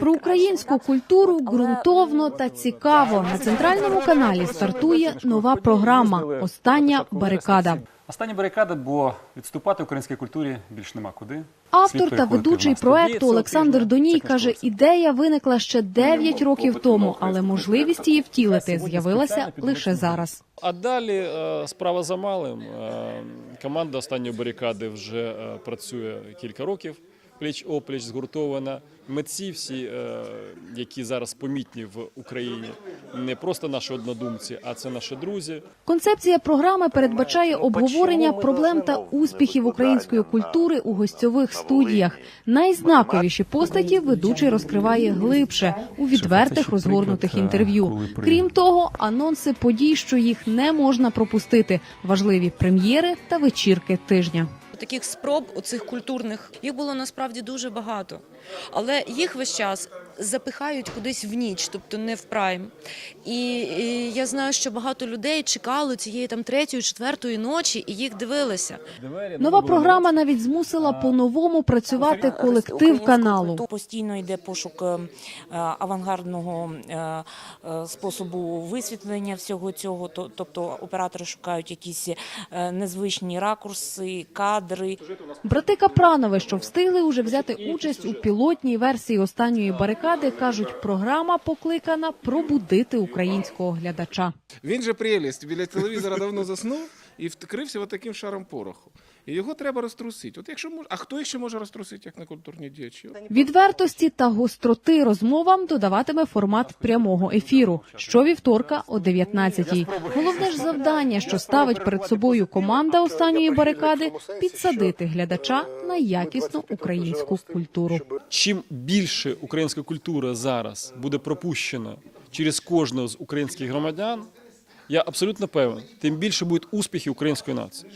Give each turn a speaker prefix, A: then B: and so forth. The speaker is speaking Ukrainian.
A: Про українську культуру ґрунтовно та цікаво на центральному каналі стартує нова програма Остання барикада.
B: Остання барикада, бо відступати українській культурі більш нема куди.
A: Автор та ведучий проекту Олександр Доній каже, ідея виникла ще 9 років тому, але можливість її втілити з'явилася лише зараз.
C: А далі е, справа за малим. Е, Команда останньої барикади вже е, працює кілька років. Пліч опліч згуртована. Митці всі, е, які зараз помітні в Україні, не просто наші однодумці, а це наші друзі.
A: Концепція програми передбачає обговорення проблем та успіхів української культури у гостьових студіях. Найзнаковіші постаті ведучий розкриває глибше у відвертих розгорнутих інтерв'ю. Крім того, анонси подій, що їх не можна пропустити, важливі прем'єри та вечірки тижня.
D: Таких спроб, оцих культурних, їх було насправді дуже багато. Але їх весь час запихають кудись в ніч, тобто не в прайм. І, і я знаю, що багато людей чекали цієї там третьої, четвертої ночі і їх дивилися.
A: Нова програма навіть змусила по-новому працювати колектив каналу.
E: Постійно йде пошук е, авангардного е, е, способу висвітлення всього цього. Тобто оператори шукають якісь незвичні ракурси, кадри.
A: Брати Капранови, що встигли уже взяти участь у пілотній версії останньої барикади, кажуть, програма покликана пробудити українського глядача.
F: Він же прелість біля телевізора давно заснув і вкрився таким шаром пороху. І його треба розтрусити. От якщо мож... а хто ще може розтрусити, як не культурні діячі?
A: Відвертості та гостроти розмовам додаватиме формат прямого ефіру щовівторка о 19-й. Головне ж завдання, що ставить перед собою команда останньої барикади, підсадити глядача на якісну українську культуру.
C: Чим більше українська культура зараз буде пропущена через кожного з українських громадян, я абсолютно певен, тим більше будуть успіхи української нації.